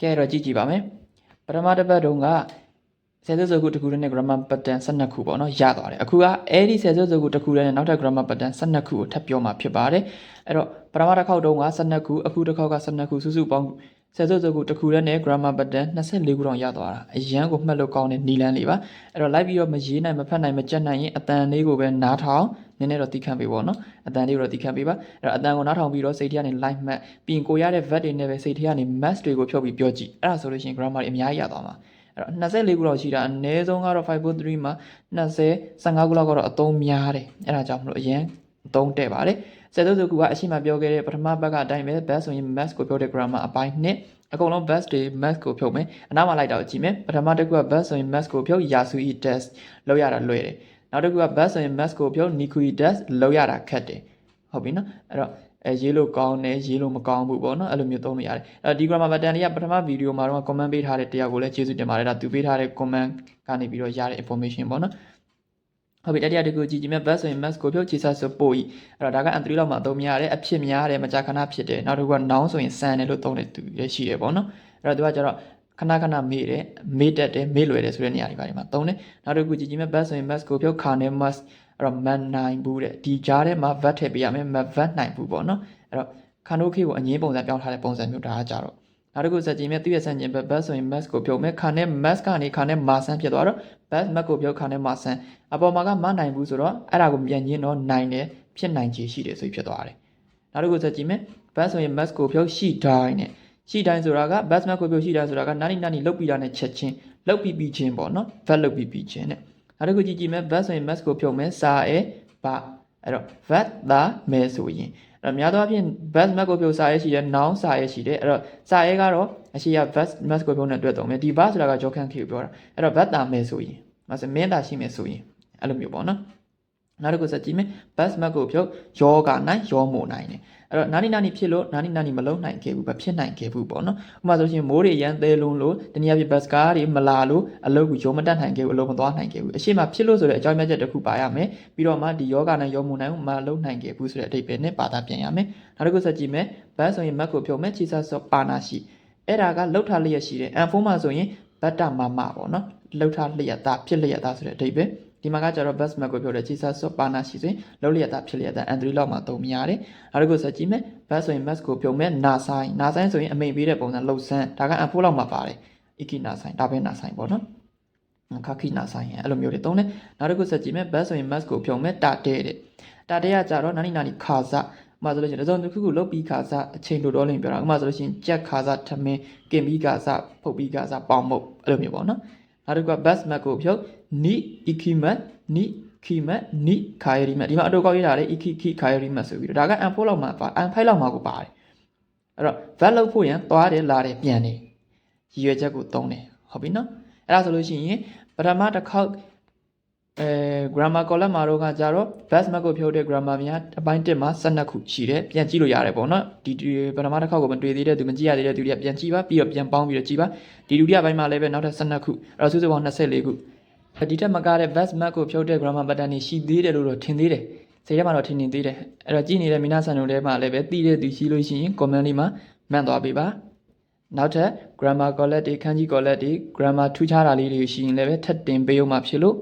ကဲတော့ကြည့်ကြည့်ပါမယ်ပထမတစ်ပတ်တုန်းက ဆယ်စုစုခုတစ်ခုတည်းနဲ့ grammar pattern 12ခုပေါ့နော်ရသွားတယ်အခုကအဲ့ဒီဆယ်စုစုခုတစ်ခုတည်းနဲ့နောက်ထပ် grammar pattern 12ခုကိုထပ်ပြောမှာဖြစ်ပါတယ်အဲ့တော့ပထမတစ်ခေါက်တုန်းက12ခုအခုတစ်ခေါက်က12ခုစုစုပေါင်းဆယ်စုစုခုတစ်ခုတည်းနဲ့ grammar pattern 24ခုတောင်ရသွားတာအရန်ကိုမှတ်လို့ကောင်းတဲ့နီလန်းလေးပါအဲ့တော့လိုက်ပြီးတော့မရေးနိုင်မဖတ်နိုင်မကြက်နိုင်ရင်အတန်လေးကိုပဲနားထောင်နည်းနည်းတော့တီးခန့်ပေးပေါ့နော်အတန်လေးကိုတော့တီးခန့်ပေးပါအဲ့တော့အတန်ကိုနားထောင်ပြီးတော့စိတ်ထဲကနေ live map ပြီးရင်ကိုရတဲ့ vet တွေနဲ့ပဲစိတ်ထဲကနေ mass တွေကိုဖြုတ်ပြီးပြောကြည့်အဲ့ဒါဆိုလို့ရှိရင် grammar တွေအများကြီးရသွားမှာ အဲ့တော့24ခုလောက်ရှိတာအနည်းဆုံးကတော့543မှာ20 15ခုလောက်ကတော့အသုံးများတယ်အဲ့ဒါကြောင့်မလို့အရင်အသုံးတဲ့ပါတယ်စေတုစုကူကအရှိမပြောခဲ့တဲ့ပထမဘက်ကအတိုင်းပဲ best ဆိုရင် mass ကိုပြောတဲ့ grammar အပိုင်းနှစ်အကုန်လုံး best တွေ mass ကိုဖြုတ်မယ်အနောက်မှာလိုက်တော့ကြည့်မယ်ပထမတစ်ခုက best ဆိုရင် mass ကိုဖြုတ် yasui test လောက်ရတာလွယ်တယ်နောက်တစ်ခုက best ဆိုရင် mass ကိုဖြုတ် nikui test လောက်ရတာခက်တယ်ဟုတ်ပြီနော်အဲ့တော့ အဲရေးလို့ကောင်းတယ်ရေးလို့မကောင်းဘူးပေါ့နော်အဲ့လိုမျိုးသုံးလို့ရတယ်အဲဒီ grammar pattern လေးကပထမဗီဒီယိုမှာတော့ comment ပေးထားတဲ့တရားကိုလည်းကျေးဇူးတင်ပါတယ်ဒါသူပေးထားတဲ့ comment ကနေပြီးတော့ရတဲ့ information ပေါ့နော်ဟုတ်ပြီတတိယတစ်ခုကြည့်ကြည့်မယ် bus ဆိုရင် mass ကိုဖြုတ်ခြေဆက်ဆိုပို့ဤအဲ့တော့ဒါက n3 လောက်မှာအသုံးများတယ်အဖြစ်များတယ်မကြာခဏဖြစ်တယ်နောက်တစ်ခုက noun ဆိုရင်ဆန်တယ်လို့သုံးတဲ့သူလည်းရှိတယ်ပေါ့နော်အဲ့တော့သူကကျတော့ခဏခဏမေ့တယ်မေ့တတ်တယ်မေ့လွယ်တယ်ဆိုတဲ့နေရာတွေပါဒီမှာသုံးတယ်နောက်တစ်ခုကြည့်ကြည့်မယ် bus ဆိုရင် mass ကိုဖြုတ်ခါနဲ့ must အဲ့ တော့ man နိုင်ဘူးတဲ့ဒီကြားထဲမှာ vat ထည့်ပေးရမယ် mat vat နိုင်ဘူးပေါ့နော်အဲ့တော့ခန္ဓာခေကိုအငင်းပုံစံပြောင်းထားတဲ့ပုံစံမျိုးဒါကကြတော့နောက်တစ်ခုစကြည့်မယ်သူ့ရဲ့ဆန့်ကျင်ဘက် bus ဆိုရင် mass ကိုဖြုတ်မယ်ခါနဲ့ mass ကနေခါနဲ့ mass ဖြစ်သွားတော့ bus mass ကိုဖြုတ်ခါနဲ့ mass အပေါ်မှာကမနိုင်ဘူးဆိုတော့အဲ့ဒါကိုပြန်ရင်းတော့နိုင်တယ်ဖြစ်နိုင်ခြေရှိတယ်ဆိုပြီးဖြစ်သွားတယ်နောက်တစ်ခုစကြည့်မယ် bus ဆိုရင် mass ကိုဖြုတ်ရှိတိုင်းနဲ့ရှိတိုင်းဆိုတာက bus mass ကိုဖြုတ်ရှိတိုင်းဆိုတာကနာနီနာနီလုတ်ပြီးတာနဲ့ချက်ချင်းလုတ်ပြီးပြီးချင်းပေါ့နော် vat လုတ်ပြီးပြီးချင်းနဲ့ နောက်တစ်ခုကြည့်ကြည့်မယ် bus ဆိုရင် mass ကိုဖြုတ်မယ်စာအဲပါအဲ့တော့ vat သာမဲဆိုရင်အဲ့တော့များသောအားဖြင့် bus mass ကိုဖြုတ်စာရဲရှိတယ် noun စာရဲရှိတယ်အဲ့တော့စာရဲကတော့အရှိရ bus mass ကိုဖြုတ်နဲ့တွဲသုံးမယ်ဒီ bus ဆိုတာက jokan k ကိုပြောတာအဲ့တော့ vat သာမဲဆိုရင်မဆမင်းသာရှိမယ်ဆိုရင်အဲ့လိုမျိုးပေါ့နော် နောက်တစ်ခုစကြည့်မယ် bus mass ကိုဖြုတ်ယောဂနိုင်ယောမို့နိုင်တယ်အဲ့တော့နာနီနာနီဖြစ်လို့နာနီနာနီမလုံးနိုင်ခဲ့ဘူးပဲဖြစ်နိုင်ခဲ့ဘူးပေါ့နော်ဥပမာဆိုရှင်မိုးတွေရမ်းသေးလုံးလို့တနည်းအားဖြင့် bus ကားတွေမလာလို့အလုပ်ကိုရောမတက်နိုင်ခဲ့ဘူးအလုပ်မသွားနိုင်ခဲ့ဘူးအရှိမဖြစ်လို့ဆိုတဲ့အကြောင်းပြချက်တစ်ခုပါရမယ်ပြီးတော့မှဒီယောဂနိုင်ယောမို့နိုင်မလုံးနိုင်ခဲ့ဘူးဆိုတဲ့အဓိပ္ပာယ်နဲ့ပါတာပြန်ရမယ်နောက်တစ်ခုစကြည့်မယ် bus ဆိုရင် mass ကိုဖြုတ်မယ်ခြေဆက်ဆော့ပါနာရှိအဲ့ဒါကလှုပ်ထားလျက်ရှိတယ် and 4မှာဆိုရင်ဘတ်တမမပေါ့နော်လှုပ်ထားလျက်သားဖြစ်လျက်သားဆိုတဲ့အဓိပ္ပာယ် ဒီမှာကကျတော့ bus map ကိုပြောတဲ့ခြေဆက်ဆော့ပါနာရှိဆိုရင်လှုပ်လျက်သားဖြစ်လျက်သား and 3လောက်မှာသုံးများတယ်နောက်တစ်ခုဆက်ကြည့်မယ် bus ဆိုရင် mass ကိုပြုံမဲ့နာဆိုင်နာဆိုင်ဆိုရင်အမိန်ပေးတဲ့ပုံစံလှုပ်ဆန်းဒါက and 4လောက်မှာပါတယ် iki နာဆိုင်ဒါပဲနာဆိုင်ပေါ့နော်ခခိနာဆိုင်အဲ့လိုမျိုးတွေသုံးတယ်နောက်တစ်ခုဆက်ကြည့်မယ် bus ဆိုရင် mass ကိုပြုံမဲ့တာတဲတဲ့တာတဲကကျတော့နာနီနာနီခါစားဥပမာဆိုလို့ရှိရင်တစ်စုံတစ်ခုခုလုတ်ပြီးခါစားအချိန်လိုတော့လင်းပြောတာဥပမာဆိုလို့ရှိရင်ကြက်ခါစားထမင်းကင်ပြီးခါစားဖုတ်ပြီးခါစားပေါင်မုတ်အဲ့လိုမျိုးပေါ့နော် နောက်တစ်ခုက bus map ကိုဖြုတ် ni ikimat ni kimat ni khayrimat ဒီမှာအတူကောက်ရေးထားတယ် iki ki khayrimat ဆိုပြီးတော့ဒါက m4 လောက်မှာပါ m5 လောက်မှာကိုပါတယ်အဲ့တော့ val လောက်ဖို့ရန်သွားတယ်လာတယ်ပြန်တယ်ရည်ရွယ်ချက်ကိုသုံးတယ်ဟုတ်ပြီနော်အဲ့ဒါဆိုလို့ရှိရင်ပထမတစ်ခေါက် အဲ grammar column မှာတော့ကကြတော့ bus map ကိုဖြုတ်တဲ့ grammar များအပိုင်း1မှာ12ခုရှိတယ်ပြန်ကြည့်လို့ရတယ်ပေါ့နော်ဒီဒီပထမတစ်ခေါက်ကိုမတွေ့သေးတဲ့သူမကြည့်ရသေးတဲ့သူတွေကပြန်ကြည့်ပါပြီးတော့ပြန်ပေါင်းပြီးတော့ကြည့်ပါဒီဒုတိယပိုင်းမှာလည်းပဲနောက်ထပ်12ခုအဲ့တော့စုစုပေါင်း24ခုဒီထက်မကတဲ့ bus map ကိုဖြုတ်တဲ့ grammar pattern တွေရှိသေးတယ်လို့တော့ထင်သေးတယ်စိတ်ထဲမှာတော့ထင်နေသေးတယ်အဲ့တော့ကြည့်နေတဲ့မိနာဆန်တို့ထဲမှာလည်းပဲသိတဲ့သူရှိလို့ရှိရင် comment လေးမှာမှတ်သွားပေးပါနောက်ထပ် grammar collect တွေခန်းကြီး collect တွေ grammar ထူးခြားတာလေးတွေရှိရင်လည်းပဲထပ်တင်ပေးအောင်မှာဖြစ်လို့